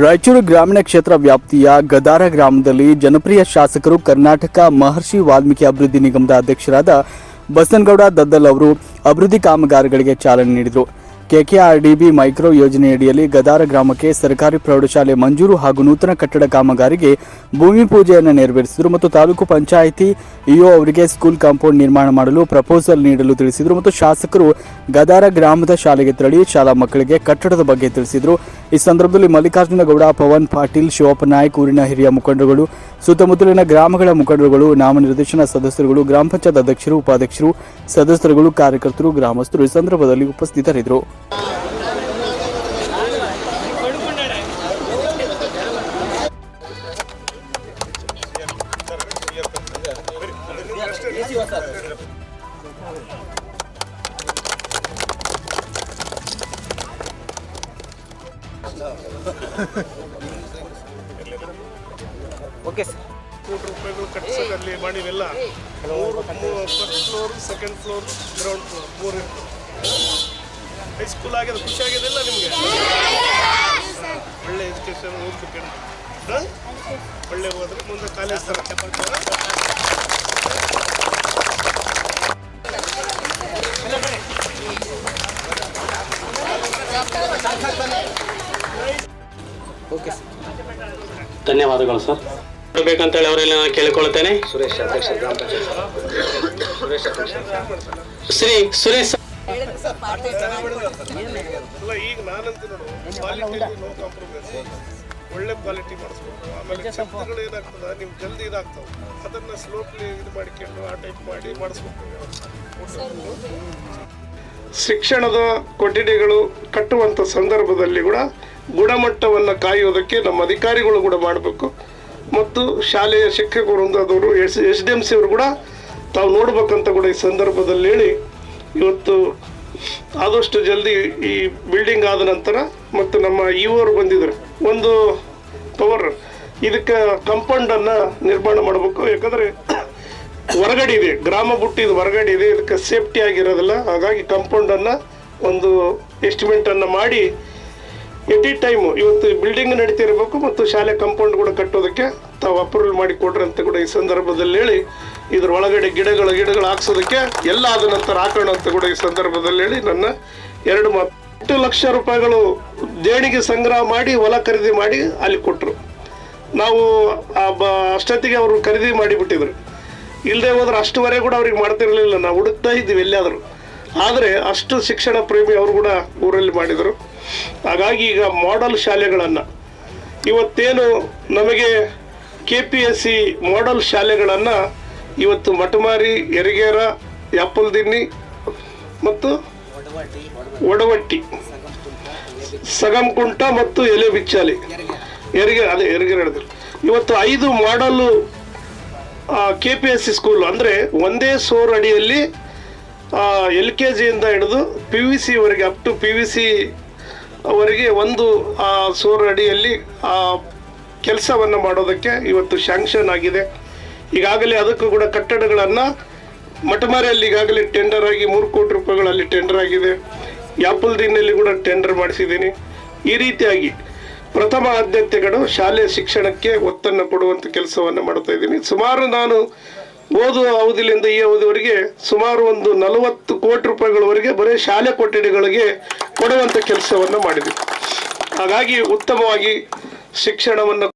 ರಾಯಚೂರು ಗ್ರಾಮೀಣ ಕ್ಷೇತ್ರ ವ್ಯಾಪ್ತಿಯ ಗದಾರ ಗ್ರಾಮದಲ್ಲಿ ಜನಪ್ರಿಯ ಶಾಸಕರು ಕರ್ನಾಟಕ ಮಹರ್ಷಿ ವಾಲ್ಮೀಕಿ ಅಭಿವೃದ್ಧಿ ನಿಗಮದ ಅಧ್ಯಕ್ಷರಾದ ಬಸನಗೌಡ ದದ್ದಲ್ ಅವರು ಅಭಿವೃದ್ಧಿ ಕಾಮಗಾರಿಗಳಿಗೆ ಚಾಲನೆ ನೀಡಿದರು. ಕೆಕೆಆರ್ಡಿಬಿ ಮೈಕ್ರೋ ಯೋಜನೆಯಡಿಯಲ್ಲಿ ಗದಾರ ಗ್ರಾಮಕ್ಕೆ ಸರ್ಕಾರಿ ಪ್ರೌಢಶಾಲೆ ಮಂಜೂರು ಹಾಗೂ ನೂತನ ಕಟ್ಟಡ ಕಾಮಗಾರಿಗೆ ಭೂಮಿ ಪೂಜೆಯನ್ನು ನೆರವೇರಿಸಿದರು ಮತ್ತು ತಾಲೂಕು ಪಂಚಾಯಿತಿ ಇಒ ಅವರಿಗೆ ಸ್ಕೂಲ್ ಕಾಂಪೌಂಡ್ ನಿರ್ಮಾಣ ಮಾಡಲು ಪ್ರಪೋಸಲ್ ನೀಡಲು ತಿಳಿಸಿದರು ಮತ್ತು ಶಾಸಕರು ಗದಾರ ಗ್ರಾಮದ ಶಾಲೆಗೆ ತೆರಳಿ ಶಾಲಾ ಮಕ್ಕಳಿಗೆ ಕಟ್ಟಡದ ಬಗ್ಗೆ ತಿಳಿಸಿದರು. ಈ ಸಂದರ್ಭದಲ್ಲಿ ಮಲ್ಲಿಕಾರ್ಜುನಗೌಡ ಪವನ್ ಪಾಟೀಲ್, ಶಿವಪ್ಪ ನಾಯ್ಕ್, ಊರಿನ ಹಿರಿಯ ಮುಖಂಡರುಗಳು, ಸುತ್ತಮುತ್ತಲಿನ ಗ್ರಾಮಗಳ ಮುಖಂಡರುಗಳು, ನಾಮನಿರ್ದೇಶನ ಸದಸ್ಯರುಗಳು, ಗ್ರಾಮ ಪಂಚಾಯತ್ ಅಧ್ಯಕ್ಷರು, ಉಪಾಧ್ಯಕ್ಷರು, ಸದಸ್ಯರುಗಳು, ಕಾರ್ಯಕರ್ತರು, ಗ್ರಾಮಸ್ಥರು ಈ ಸಂದರ್ಭದಲ್ಲಿ ಉಪಸ್ಥಿತರಿದ್ದರು. ಓಕೆ ಸರ್ ಕೋಟಿ ರೂಪಾಯಿಗಳು ಕಟ್ಟಿಸೋದಲ್ಲಿ ಮಾಡಿವೆಲ್ಲ. First floor second floor ground floor ಮೂರು ಇತ್ತು ಹೈಸ್ಕೂಲ್ ಆಗಿದೆ ಖುಷಿ ಆಗಿದೆಲ್ಲ ನಿಮಗೆ? ಒಳ್ಳೆ ಎಜುಕೇಶನ್ ಓದ್ಬೇಕು ಒಳ್ಳೆ ಹೋದ್ರೆ ಮುಂದೆ ಕಾಲೇಜ್ ಥರ ಓಕೆ ಸರ್ ಧನ್ಯವಾದಗಳು ಸರ್ ಬೇಕಂತೇಳಿ ಅವರೆಲ್ಲ ನಾನು ಕೇಳಿಕೊಳ್ಳುತ್ತೇನೆ. ಸುರೇಶ್ ಅಧ್ಯಕ್ಷ ಗ್ರಾಮ ಪಂಚಾಯತ್ ಸುರೇಶ್ ಅಧ್ಯಕ್ಷ. ಶ್ರೀ ಸುರೇಶ್ ಅಲ್ಲ ಈಗ ನಾನಂತ ನೋಡು ಕ್ವಾಲಿಟಿಯಲ್ಲಿ ನೋ ಕಾಂಪ್ರಮೈಸ್ ಒಳ್ಳೆ ಕ್ವಾಲಿಟಿ ಮಾಡಿಸ್ಬೇಕು. ಆಮೇಲೆ ಶಬ್ದಗಳು ಏನಾಗ್ತದೆ? ನೀವು ಜಲ್ದಿ ಇದಾಗ್ತವೆ. ಅದನ್ನ ಸ್ಲೋಪ್ಲಿ ಇದು ಮಾಡಿಕೊಂಡು ಆ ಟೈಪ್ ಮಾಡಿ ಮಾಡಿಸ್ಬೇಕು. ಶಿಕ್ಷಣದ ಕೊಠಡಿಗಳು ಕಟ್ಟುವಂಥ ಸಂದರ್ಭದಲ್ಲಿ ಕೂಡ ಗುಣಮಟ್ಟವನ್ನು ಕಾಯುವುದಕ್ಕೆ ನಮ್ಮ ಅಧಿಕಾರಿಗಳು ಕೂಡ ಮಾಡಬೇಕು. ಮತ್ತು ಶಾಲೆಯ ಶಿಕ್ಷಕರು ವೃಂದದವರು S S D M C ಅವರು ಕೂಡ ತಾವು ನೋಡ್ಬೇಕಂತ ಕೂಡ ಈ ಸಂದರ್ಭದಲ್ಲಿ ಹೇಳಿ ಇವತ್ತು ಆದಷ್ಟು ಜಲ್ದಿ ಈ ಬಿಲ್ಡಿಂಗ್ ಆದ ನಂತರ ಮತ್ತು ನಮ್ಮ ಇವರು ಬಂದಿದ್ದಾರೆ. ಒಂದು ಟವರ್ ಇದಕ್ಕೆ ಕಂಪೌಂಡನ್ನು ನಿರ್ಮಾಣ ಮಾಡಬೇಕು. ಯಾಕಂದರೆ ಹೊರಗಡೆ ಇದೆ, ಗ್ರಾಮ ಬುಟ್ಟಿದ ಹೊರಗಡೆ ಇದೆ. ಇದಕ್ಕೆ ಸೇಫ್ಟಿ ಆಗಿರೋದಿಲ್ಲ. ಹಾಗಾಗಿ ಕಂಪೌಂಡನ್ನು ಒಂದು ಎಸ್ಟಿಮೇಟನ್ನು ಮಾಡಿ ಎಟ್ ಇ ಟೈಮು ಇವತ್ತು ಬಿಲ್ಡಿಂಗ್ ನಡೀತಿರಬೇಕು ಮತ್ತು ಶಾಲೆ ಕಂಪೌಂಡ್ ಕೂಡ ಕಟ್ಟೋದಕ್ಕೆ ತಾವು ಅಪ್ರೂವಲ್ ಮಾಡಿ ಕೊಡ್ರಿ ಅಂತ ಕೂಡ ಈ ಸಂದರ್ಭದಲ್ಲಿ ಹೇಳಿ, ಇದ್ರ ಒಳಗಡೆ ಗಿಡಗಳ, ಗಿಡಗಳು ಹಾಕ್ಸೋದಕ್ಕೆ ಎಲ್ಲ ಆದ ನಂತರ ಹಾಕೋಣ ಅಂತ ಕೂಡ ಈ ಸಂದರ್ಭದಲ್ಲಿ ಹೇಳಿ ನನ್ನ ಎರಡು ಮಾತು ಲಕ್ಷ ರೂಪಾಯಿಗಳು ದೇಣಿಗೆ ಸಂಗ್ರಹ ಮಾಡಿ ಹೊಲ ಖರೀದಿ ಮಾಡಿ ಅಲ್ಲಿ ಕೊಟ್ಟರು ನಾವು ಅಷ್ಟೊತ್ತಿಗೆ ಅವರು ಖರೀದಿ ಮಾಡಿಬಿಟ್ಟಿದ್ರು. ಇಲ್ಲದೆ ಹೋದ್ರೆ ಅಷ್ಟುವರೆ ಕೂಡ ಅವ್ರಿಗೆ ಮಾಡ್ತಿರಲಿಲ್ಲ. ನಾವು ಹುಡುಕ್ತಾ ಇದ್ದೀವಿ ಎಲ್ಲಾದರೂ ಆದರೆ ಅಷ್ಟು ಶಿಕ್ಷಣ ಪ್ರೇಮಿ ಅವರು ಕೂಡ ಊರಲ್ಲಿ ಮಾಡಿದರು. ಹಾಗಾಗಿ ಈಗ ಮಾಡೆಲ್ ಶಾಲೆಗಳನ್ನು. ಇವತ್ತೇನು ನಮಗೆ K P S C model ಶಾಲೆಗಳನ್ನು ಇವತ್ತು ಮಟಮಾರಿ ಯರಿಗೇರ ಯಾಪಲ್ದಿನ್ನಿ ಮತ್ತು ಒಡವಟ್ಟಿ, ಸಗಂಕುಂಟ ಮತ್ತು ಎಲೆ ಬಿಚ್ಚಾಲಿ. ಎರಿಗೆ ಅದೇ ಎರಿಗೆ ಹೇಳಿದ್ರು. ಇವತ್ತು ಐದು ಮಾಡಲು K P S C school ಅಂದರೆ ಒಂದೇ ಸೋರ್ ಅಡಿಯಲ್ಲಿ ಎಲ್ ಕೆ ಜಿಯಿಂದ ಹಿಡಿದು P V ಸಿವರೆಗೆ up to P V C ಅವರಿಗೆ ಒಂದು, ಆ ಸೋರ್ ಅಡಿಯಲ್ಲಿ ಆ, ಕೆಲಸವನ್ನು ಮಾಡೋದಕ್ಕೆ ಇವತ್ತು ಶಾಂಕ್ಷನ್ ಆಗಿದೆ. ಈಗಾಗಲೇ ಅದಕ್ಕೂ ಕೂಡ ಕಟ್ಟಡಗಳನ್ನು ಮಟಮಾರಿಯಲ್ಲಿ ಈಗಾಗಲೇ ಟೆಂಡರ್ ಆಗಿ ಮೂರು ಕೋಟಿ ರೂಪಾಯಿಗಳಲ್ಲಿ ಟೆಂಡರ್ ಆಗಿದೆ. ಯಾಪಲ್ದಿನಲ್ಲಿ ಕೂಡ ಟೆಂಡರ್ ಮಾಡಿಸಿದ್ದೀನಿ. ಈ ರೀತಿಯಾಗಿ ಪ್ರಥಮ ಆದ್ಯತೆಗಳು ಶಾಲೆ ಶಿಕ್ಷಣಕ್ಕೆ ಒತ್ತನ್ನು ಕೊಡುವಂಥ ಕೆಲಸವನ್ನು ಮಾಡ್ತಾ ಇದ್ದೀನಿ. ಸುಮಾರು ನಾನು ಓದುವ ಅವಧಿಯಿಂದ ಈ ಅವಧಿವರೆಗೆ ಸುಮಾರು ಒಂದು ನಲವತ್ತು ಕೋಟಿ ರೂಪಾಯಿಗಳವರೆಗೆ ಬರೀ ಶಾಲೆ ಕೊಠಡಿಗಳಿಗೆ ಕೊಡುವಂಥ ಕೆಲಸವನ್ನು ಮಾಡಿದೆ ಹಾಗಾಗಿ ಉತ್ತಮವಾಗಿ ಶಿಕ್ಷಣವನ್ನು